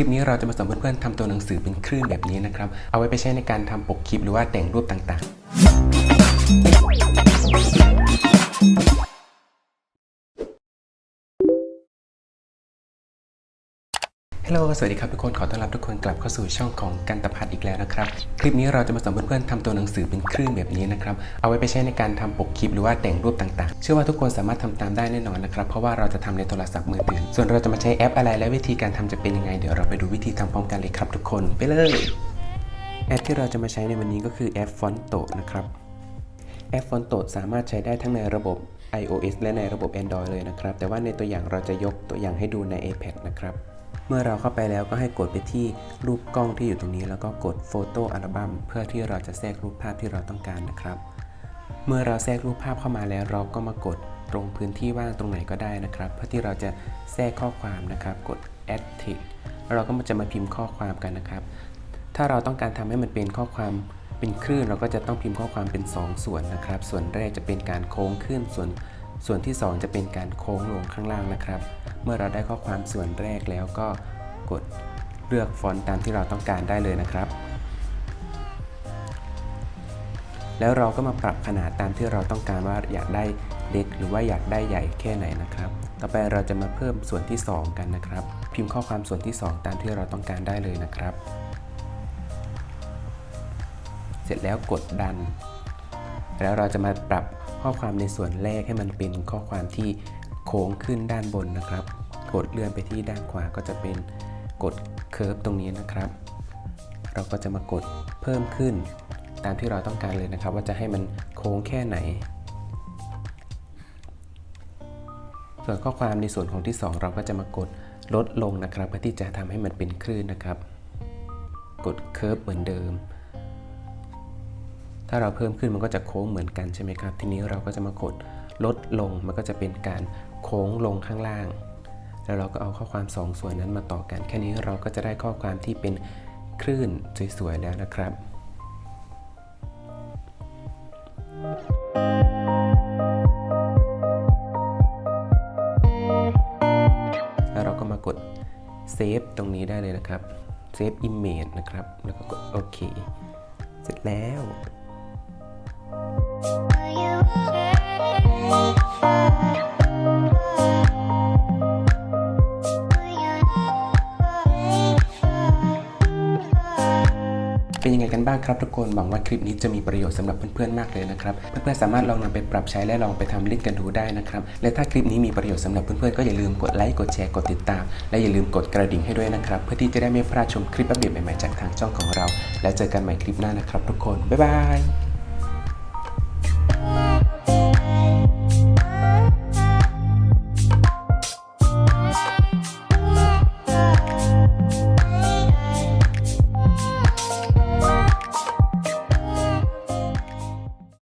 ลิปนี้เราจะมาสอนเพื่อนๆทำตัวหนังสือเป็นคลื่นแบบนี้นะครับ เอาไว้ไปใช้ในการทำปกคลิปหรือว่าแต่งรูปต่างๆ ฮัลโหล สวัสดีครับทุกคน ขอต้อนรับทุกคนกลับเข้าสู่ช่องของกันตพัฒน์อีกแล้วนะครับ คลิปนี้เราจะมาสอนเพื่อนๆทำตัวหนังสือเป็นคลื่นแบบนี้นะครับ เอาไว้ไปใช้ในการทำปกคลิปหรือว่าแต่งรูปต่างๆ เชื่อว่าทุกคนสามารถทำตามได้แน่นอนนะครับ เพราะว่าเราจะทำในโทรศัพท์มือถือ ส่วนเราจะมาใช้แอปอะไรและวิธีการทำจะเป็นยังไง เดี๋ยวเราไปดูวิธีทำพร้อมกันเลยครับ ทุกคน ไปเลย แอปที่เราจะมาใช้ในวันนี้ก็คือแอป Fonto นะครับ แอป Fonto สามารถใช้ได้ทั้งในระบบ iOS และในระบบ Android เลยนะครับ แต่ว่าในตัวอย่างเราจะยกตัวอย่างให้ดูใน iPad นะครับ เมื่อเราเข้าไปแล้วก็ให้กดไปที่รูปกล้องที่อยู่ตรงนี้ แล้วก็กดโฟโต้อัลบั้มเพื่อที่เราจะแทรกรูปภาพที่เราต้องการนะครับ เมื่อเราแทรกรูปภาพเข้ามาแล้วเราก็มากดตรงพื้นที่ว่างตรงไหนก็ได้นะครับ เพื่อที่เราจะแทรกข้อความนะครับ กด add text แล้วเราก็จะมาพิมพ์ข้อความกันนะครับ ถ้าเราต้องการทำให้มันเป็นข้อความเป็นคลื่นเราก็จะต้องพิมพ์ข้อความเป็น 2 ส่วนนะครับ ส่วนแรกจะเป็นการโค้งขึ้นส่วน ส่วนที่ 2 จะเป็นการโค้งลงข้างล่างนะครับ เมื่อเราได้ข้อความส่วนแรกแล้วก็กดเลือกฟอนต์ตามที่เราต้องการได้เลยนะครับ แล้วเราก็มาปรับขนาดตามที่เราต้องการว่าอยากได้เล็กหรือว่าอยากได้ใหญ่แค่ไหนนะครับ ต่อไปเราจะมาเพิ่มส่วนที่ 2 กันนะครับ พิมพ์ข้อความส่วนที่ 2 ตามที่เราต้องการได้เลยนะครับ เสร็จแล้วกดดัน แล้วเราจะมาปรับ ข้อความในส่วนแรกให้มันเป็นข้อความที่โค้งขึ้นด้านบนนะครับ กดเลื่อนไปที่ด้านขวาก็จะเป็นกดเคิร์ฟตรงนี้นะครับ เราก็จะมากดเพิ่มขึ้น ตามที่เราต้องการเลยนะครับ ว่าจะให้มันโค้งแค่ไหน ส่วนข้อความในส่วนของที่ 2 เราก็จะมากดลดลงนะครับเพื่อที่จะทำให้มันเป็นคลื่นนะครับ กดเคิร์ฟเหมือนเดิม ถ้าเราเพิ่มขึ้นมันก็จะโค้งเหมือนกันใช่ไหมครับ ทีนี้เราก็จะมากดลดลง มันก็จะเป็นการโค้งลงข้างล่าง แล้วเราก็เอาข้อความ2ส่วนนั้นมาต่อกัน แค่นี้เราก็จะได้ข้อความที่เป็นคลื่นสวยๆแล้วนะครับแล้วเราก็มากดเซฟตรงนี้ได้เลยนะครับเซฟอิมเมจนะครับ แล้วก็กดโอเค เสร็จแล้ว เป็นยังไงกันบ้างครับทุกคนหวังว่าคลิปนี้จะมีประโยชน์สำหรับเพื่อนๆมากเลยนะครับเพื่อนๆสามารถลองนำไปปรับใช้และลองไปทำเล่นกันดูได้นะครับและถ้าคลิปนี้มีประโยชน์สำหรับเพื่อนๆก็อย่าลืมกดไลค์กดแชร์กดติดตาม และอย่าลืมกดกระดิ่งให้ด้วยนะครับเพื่อที่จะได้ไม่พลาดชมคลิปอัปเดตใหม่ๆจากทางช่องของเรา แล้วเจอกันใหม่คลิปหน้านะครับทุกคนบ๊ายบาย